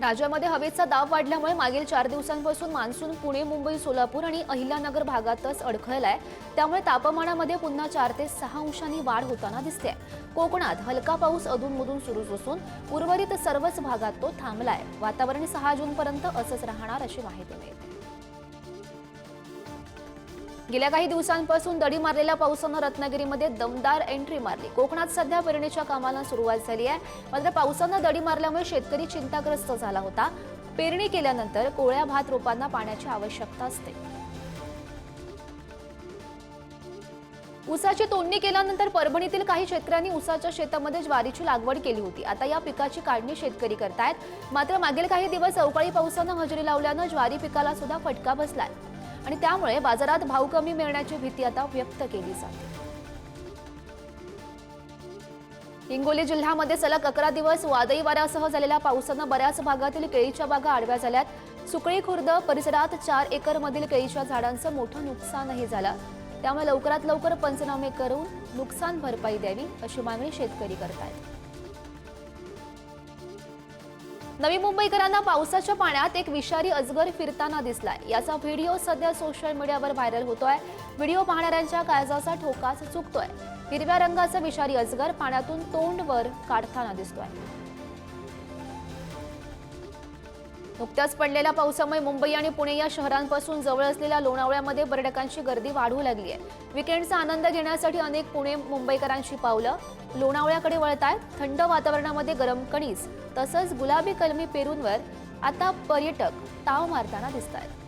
राज्यामध्ये हवेचा दाब वाढल्यामुळे मागील चार दिवसांपासून मान्सून पुणे मुंबई सोलापूर आणि अहिल्यानगर भागातच अडखळलाय. त्यामुळे तापमानामध्ये पुन्हा चार ते सहा अंशांनी वाढ होताना दिसते कोकणात हलका पाऊस अधूनमधून सुरूच असून उर्वरित सर्वच भागात तो थांबलाय. वातावरण सहा जूनपर्यंत असंच राहणार अशी माहिती मिळते. गेल्या काही दिवसांपासून दडी मारलेल्या पावसानं रत्नागिरीमध्ये दमदार एंट्री मारली. कोकणात सध्या पेरणीच्या कामाला सुरुवात झाली आहे. मात्र पावसानं दडी मारल्यामुळे शेतकरी चिंताग्रस्त झाला होता. पेरणी केल्यानंतर कोळ्या भात रोपांना पाण्याची आवश्यकता असते. ऊसाची तोडणी केल्यानंतर परभणीतील काही शेतकऱ्यांनी ऊसाच्या शेतामध्ये ज्वारीची लागवड केली होती. आता या पिकाची काढणी शेतकरी करतायत. मात्र मागील काही दिवस अवकाळी पावसानं हजेरी लावल्यानं ज्वारी पिकाला सुद्धा फटका बसलाय. आणि त्यामुळे बाजारात भाव कमी मिळण्याची भीती आता व्यक्त केली जाते. हिंगोली जिल्ह्यामध्ये सलग अकरा दिवस वादळी वाऱ्यासह झालेल्या पावसानं बऱ्याच भागातील केळीच्या बागा आडव्या झाल्यात. सुकळी खुर्द परिसरात चार एकरमधील केळीच्या झाडांचं मोठं नुकसानही झालं. त्यामुळे लवकरात लवकर पंचनामे करून नुकसान भरपाई द्यावी अशी मागणी शेतकरी करतायत. नवी मुंबईकरांना पावसाच्या पाण्यात एक विषारी अजगर फिरताना दिसलाय. याचा व्हिडिओ सध्या सोशल मीडियावर व्हायरल होतोय. व्हिडिओ पाहणाऱ्यांच्या काळजाचा ठोकाच चुकतोय. हिरव्या रंगाचा विषारी अजगर पाण्यातून तोंड वर काढताना दिसतोय. नुकत्याच पडलेल्या पावसामुळे मुंबई आणि पुणे या शहरांपासून जवळ असलेल्या लोणावळ्यामध्ये पर्यटकांची गर्दी वाढू लागली आहे विकेंडचा आनंद घेण्यासाठी अनेक पुणे मुंबईकरांची पावलं. लोणावळ्याकडे वळत आहेत थंड वातावरणामध्ये गरम कणीस तसंच गुलाबी कलमी पेरूंवर आता पर्यटक ताव मारताना दिसत आहेत